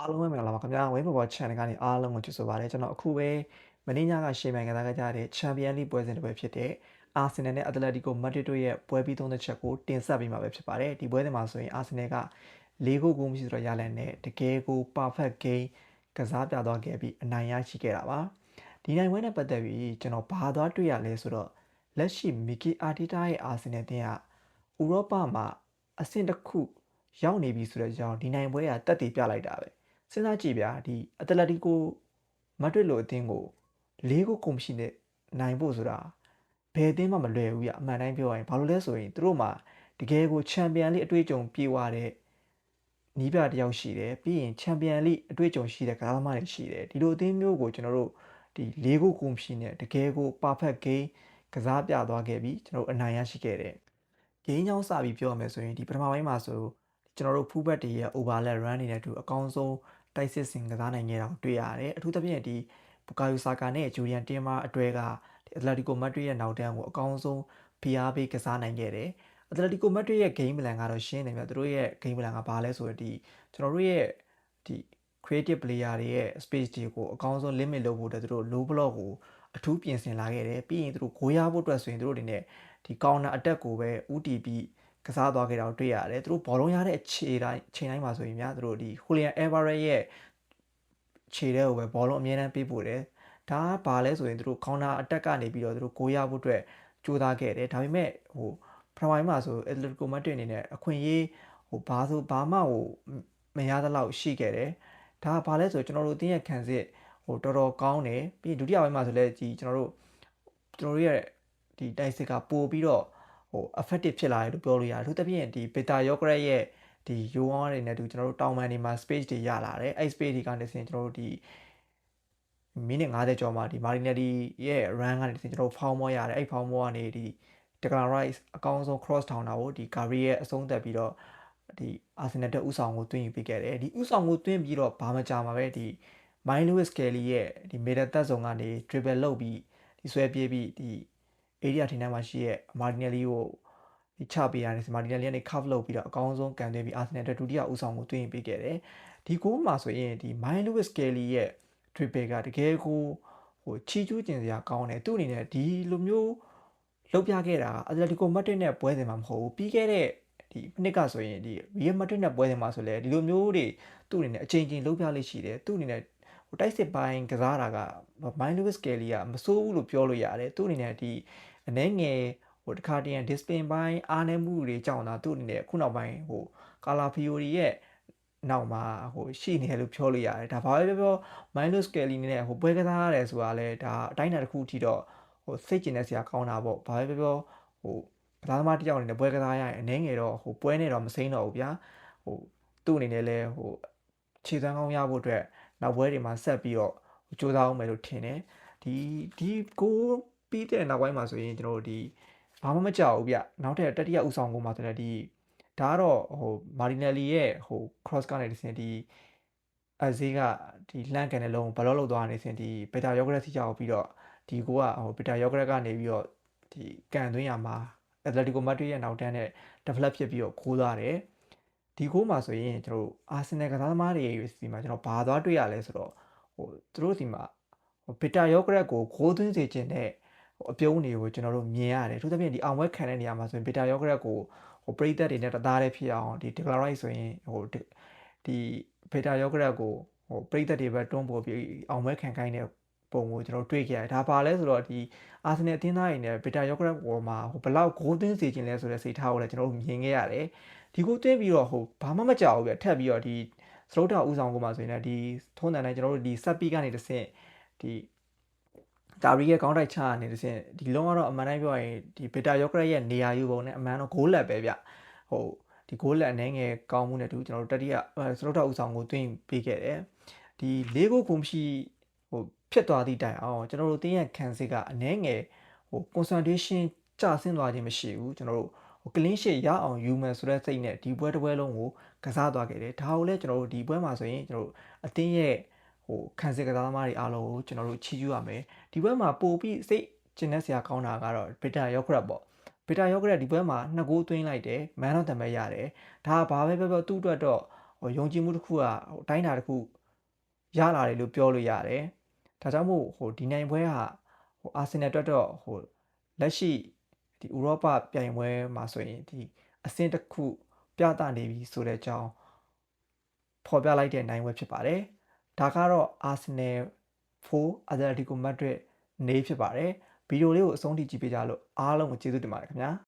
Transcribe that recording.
အားလုံးပဲမင်္ဂလာပါခင်ဗျာဝင်းဘော်ဘော် channel ကနေအားလုံးကိုကြိုဆိုပါရစေကျွန်တော်အခုပဲမင်းညကရှေ့မှန်ကစားကြတဲ့ Champion League ပွဲစဉ်တစ်ပွဲဖြစ်တဲ့ Arsenal နဲ့ Atletico Madrid တို့ရဲ့ပွဲပြီးသုံးသက်ချက်ကိုတင်ဆက်ပေးမှာပဲဖြစ်ပါတယ်ဒီပွဲစဉ်မှာဆိုရင် Arsenal က၄ဂိုးကိုမရှိတော့ရလန်နဲ့တကယ်ကို perfect game ကစားပြသွားခဲ့ပြီးအနိုင်ရရှိခဲ့တာပါဒီနိုင်ပွဲနဲ့ပတ်သက်ပြီးကျွန်တော်ဘာသွားတွေ့ရလဲဆိုတော့လက်ရှိ Mikel Arteta ရဲ့ Arsenal တင်းကဥရောပမှာအဆင့်တစ်ခုရောက်နေပြီဆိုတဲ့အကြောင်းဒီနိုင်ပွဲကတက်တည်ပြလိုက်တာပဲ စဉ်းစားကြည့်ဗျာဒီအတလက်တီကိုမက်ဒရစ်လိုအသင်းကိုလေးကိုကုန်ရှိနဲ့နိုင်ဖို့ဆိုတာဘယ်အသင်းမှမလွယ်ဘူးဗျအမှန်တိုင်းပြောရရင်ဘာလို့လဲဆိုရင်သူတို့မှာတကယ်ကိုချန်ပီယံလိအတွေ့အကြုံပြေဝတဲ့နီးပြတယောက်ရှိတယ်ပြီးရင်ချန်ပီယံလိအတွေ့အကြုံရှိတဲ့ကစားသမားတွေရှိတယ်ဒီလိုအသင်းမျိုးကိုကျွန်တော်တို့ဒီလေးကိုကုန်ရှိနဲ့တကယ်ကို perfect game ကစားပြသွားခဲ့ပြီးကျွန်တော်တို့အနိုင်ရရှိခဲ့တယ်ဂိမ်းချောင်းစပြီးပြောရမယ်ဆိုရင်ဒီပထမပိုင်းမှာဆိုကျွန်တော်တို့ဖူးဘက်တွေရဲ့ overlap run တွေနဲ့အတူအကောင်းဆုံး တိုက်စစ်ဆင်ကစားနိုင်ခဲ့တာကိုတွေ့ရတယ်အထူးသဖြင့်ဒီဘူကာယိုဆာကာနဲ့ဂျူလီယန်တင်မာအတွဲကဒီအက်တလက်တီကိုမက်ဒရစ်ရဲ့နောက်တန်းကိုအကောင်းဆုံးဖိအားပေးကစားနိုင်ခဲ့တယ်အက်တလက်တီကိုမက်ဒရစ်ရဲ့ game plan ကတော့ရှင်းနေပြီသူတို့ရဲ့ game plan ကဘာလဲဆိုတော့ဒီကျွန်တော်တို့ရဲ့ဒီ creative player တွေရဲ့ space တွေကိုအကောင်းဆုံး limit လုပ်ဖို့အတွက်သူတို့ low block ကိုအထူးပြင်ဆင်လာခဲ့တယ်ပြီးရင်သူတို့ဂိုးရဖို့အတွက်ဆိုရင်သူတို့အနေနဲ့ဒီ counter attack ကိုပဲ UTP ကစားသွားခဲ့တာကိုတွေ့ရတယ်သူတို့ဘောလုံးရတဲ့အခြေတိုင်းချိန်တိုင်းမှာဆိုရင်များသူတို့ဒီ Julian Alvarez ရဲ့ခြေတဲ့ကိုပဲဘောလုံးအမြဲတမ်းပေးပို့တယ်ဒါကဘာလဲဆိုရင်သူတို့ counter attack ကနေပြီးတော့သူတို့ဂိုးရဖို့အတွက်ကြိုးစားခဲ့တယ်ဒါပေမဲ့ဟိုပထမပိုင်းမှာဆို Atletico Madrid အနေနဲ့အခွင့်အရေးဟိုဘာဆိုဘာမှဟိုမရသလောက်ရှိခဲ့တယ်ဒါကဘာလဲဆိုကျွန်တော်တို့တင်းရဲ့ခံစစ်ဟိုတော်တော်ကောင်းတယ်ပြီးဒုတိယပိုင်းမှာဆိုလဲဒီကျွန်တော်တို့ကျွန်တော်တို့ရဲ့ဒီတိုက်စစ်ကပို့ပြီးတော့ ဟို effective ဖြစ်လာတယ်လို့ပြောလို့ရတယ်အထူးသဖြင့်ဒီ beta yogurt ရဲ့ဒီယိုဝါတွေနဲ့တူကျွန်တော်တို့တောင်ပန်တွေမှာ space တွေရလာတယ်အဲ့ space တွေကနေစင်ကျွန်တော်တို့ဒီမိနစ်90ကျော်မှာဒီမာရီနယ်ဒီရဲ့ run ကနေစင်ကျွန်တော်တို့ဖောင်းမောရတယ်အဲ့ဖောင်းမောကနေဒီ Declan Rice အကောင်းဆုံး cross ထောင်တာကိုဒီ Gary ရဲ့အဆုံးသက်ပြီးတော့ဒီ Arsenal တက်ဥဆောင်ကိုတွင်းယူပေးခဲ့တယ်ဒီဥဆောင်ကိုတွင်းပြီးတော့ဘာမှကြာမှာပဲဒီ Mine Lewis Kelly ရဲ့ဒီ middle တက်ဆောင်ကနေ dribble လုပ်ပြီးဒီဆွဲပြေးပြီးဒီ area ထင်းထဲမှာရှိရဲ့ Martinelli ကိုဒီချပေးရတယ် Martinelli ကနေ cover လုပ်ပြီးတော့အကောင်းဆုံးကန်သွင်းပြီး Arsenal အတွက်ဒုတိယဦးဆောင်ကိုတွင်းပေးခဲ့တယ်ဒီဂိုးမှာဆိုရင်ဒီ Mine Lewis Kelly ရဲ့ dribble ကတကယ်ကိုဟိုချီကျူးကျင်စရာကောင်းတယ်သူ့အနေနဲ့ဒီလိုမျိုးလောက်ပြခဲ့တာအက်တလက်တီကိုမက်ဒရစ်နဲ့ပွဲစဉ်မှာမဟုတ်ဘူးပြီးခဲ့တဲ့ဒီနှစ်ကဆိုရင်ဒီရီယယ်မက်ဒရစ်နဲ့ပွဲစဉ်မှာဆိုလဲဒီလိုမျိုးတွေသူ့အနေနဲ့အချိန်ချင်းလောက်ပြလေးရှိတယ်သူ့အနေနဲ့ဟိုတိုက်စစ်ပိုင်းကစားတာကမိုင်းလူးစ်ကယ်လီကမစိုးဘူးလို့ပြောလို့ရတယ်သူ့အနေနဲ့ဒီ အနေငယ်ဟိုတခါတည်း discipline ပိုင်းအားနည်းမှုတွေကြောင့်သာသူ့အနေနဲ့ခုနောက်ပိုင်းဟိုကာလာဖီယိုရီရဲ့နောက်မှာဟိုရှိနေတယ်လို့ပြောလို့ရတယ်ဒါဘာပဲပြောပြောမိုင်းလူးစ်ကယ်လီနဲ့ဟိုပွဲကစားရတယ်ဆိုတာလဲဒါအတိုင်းအတာတစ်ခုအထိတော့ဟိုစိတ်ကျင်တဲ့ဆရာကောင်းတာပေါ့ဘာပဲပြောပြောဟိုကစားသမားတစ်ယောက်အနေနဲ့ပွဲကစားရရင်အနေငယ်တော့ဟိုပွဲနဲ့တော့မစိမ့်တော့ဘူးဗျာဟိုသူ့အနေနဲ့လဲဟိုခြေစမ်းကောင်းရဖို့အတွက်နောက်ပွဲတွေမှာဆက်ပြီးတော့ကြိုးစားအောင်မယ်လို့ထင်တယ်ဒီဒီကို ပြီးတဲ့နောက်ပိုင်းမှာဆိုရင်ကျွန်တော်တို့ဒီဘာမှမကြောက်ဘူးဗျနောက်ထပ်တတိယဥဆောင်ကိုမှဆိုလည်းဒီဒါကတော့ဟိုမာရီနယ်လီရဲ့ဟို cross ကနေဒီစင်ဒီအဇေးကဒီလန့်ကန်တဲ့လုံးဘလော့လောက်သွားနေစင်ဒီဘက်တာယောဂရက်စီကြောက်ပြီးတော့ဒီကိုကဟိုဘက်တာယောဂရက်ကနေပြီးတော့ဒီကန်သွင်းရမှာအက်တလက်တီကိုမက်ဒရစ်ရဲ့နောက်တန်းနဲ့ develop ဖြစ်ပြီးတော့ခိုးသွားတယ်ဒီကိုမှာဆိုရင်ကျွန်တော်တို့အာဆင်နယ်ကစားသမားတွေစီမှာကျွန်တော်ဘာသွားတွေ့ရလဲဆိုတော့ဟိုသူတို့စီမှာဟိုဘစ်တာယောဂရက်ကိုဂိုးသွင်းစေခြင်းနဲ့ဟို အပြုံးတွေကိုကျွန်တော်တို့မြင်ရတယ်အထူးသဖြင့်ဒီအောင်ဝဲခံတဲ့နေရာမှာဆိုရင်ဘစ်တာယောဂရက်ကိုဟိုပရိသတ်တွေနဲ့တသားတည်းဖြစ်အောင်ဒီ declare ဆိုရင်ဟိုဒီဘစ်တာယောဂရက်ကိုဟိုပရိသတ်တွေပဲတွန်းပို့ပြီးအောင်ဝဲခံခိုင်းတဲ့ပုံကိုကျွန်တော်တွေ့ခဲ့ရတယ်ဒါပါလဲဆိုတော့ဒီအာဆင်နယ်အသင်းသားတွေနဲ့ဘီတာယောဂရက်ပေါ်မှာဟိုဘလောက်ဂိုးသွင်းစေခြင်းလဲဆိုတဲ့စိတ်ထားကိုလည်းကျွန်တော်တို့မြင်ခဲ့ရတယ်ဒီကိုသွင်းပြီးတော့ဟိုဘာမှမကြောက်ဘူးပြထက်ပြီးတော့ဒီစရုတ်တာဥဆောင်ကိုမှဆိုရင်လည်းဒီထုံးတန်တိုင်းကျွန်တော်တို့ဒီဆက်ပီးကနေတစ်ဆင့်ဒီ ဒါရီရဲ့ကောင်းတိုက်ချနေတစ်ဆင့်ဒီလုံးကတော့အမှန်တိုင်းပြောရင်ဒီဘီတာယောဂရက်ရဲ့နေရာယူပုံနဲ့အမှန်တော့ဂိုးလက်ပဲဗျဟိုဒီဂိုးလက်အနေငယ်ကောင်းမှုနဲ့တူကျွန်တော်တို့တတိယစရုတ်တာဥဆောင်ကိုသွင်းပေးခဲ့တယ်ဒီလေးကိုကုန်ရှိဟိုဖြစ်သွားသည့်တိုင်အောင်ကျွန်တော်တို့တင်းရဲ့ခံစစ်ကအနှဲငယ်ဟို concentration ကျဆင်းသွားခြင်းမရှိဘူးကျွန်တော်တို့ဟို clean sheet ရအောင်ယူမယ်ဆိုတဲ့စိတ်နဲ့ဒီပွဲတစ်ပွဲလုံးကိုကစားသွားခဲ့တယ်ဒါကိုလည်းကျွန်တော်တို့ဒီပွဲမှာဆိုရင်ကျွန်တော်တို့အတင်းရဲ့ ဟိုခံစစ်ကစားသမားတွေအားလုံးကိုကျွန်တော်တို့ချီးကျူးရမယ်ဒီပွဲမှာပို့ပြီးစိတ်ကျဉ်တဲ့ဆရာကောင်းတာကတော့ beta yogurt ပေါ့ဘီတာယောဂရက်ဒီပွဲမှာနှစ်ဂိုးသွင်းလိုက်တယ်မန်တော့တမဲရတယ်ဒါကဘာပဲပြောပြောသူ့အတွက်တော့ဟဟိုယုံကြည်မှုတစ်ခုကဟိုအတိုင်းအတာတစ်ခုရလာတယ်လို့ပြောလို့ရတယ်ဒါကြောင့်မို့ဟိုဒီနိုင်ပွဲကဟိုအာဆင်နယ်အတွက်တော့ဟိုလက်ရှိဒီဥရောပပြိုင်ပွဲမှာဆိုရင်ဒီအဆင့်တစ်ခုပြသနေပြီဆိုတဲ့အကြောင်းဖော်ပြလိုက်တဲ့နိုင်ပွဲဖြစ်ပါတယ် ဒါကတော့အာဆင်နယ်4အတလက်တီကိုမက်ဒရစ်နေဖြစ်ပါတယ်ဗီဒီယိုလေးကိုအဆုံးထိကြည့်ပေးကြလို့အားလုံးကိုကျေးဇူးတင်ပါတယ်ခင်ဗျာ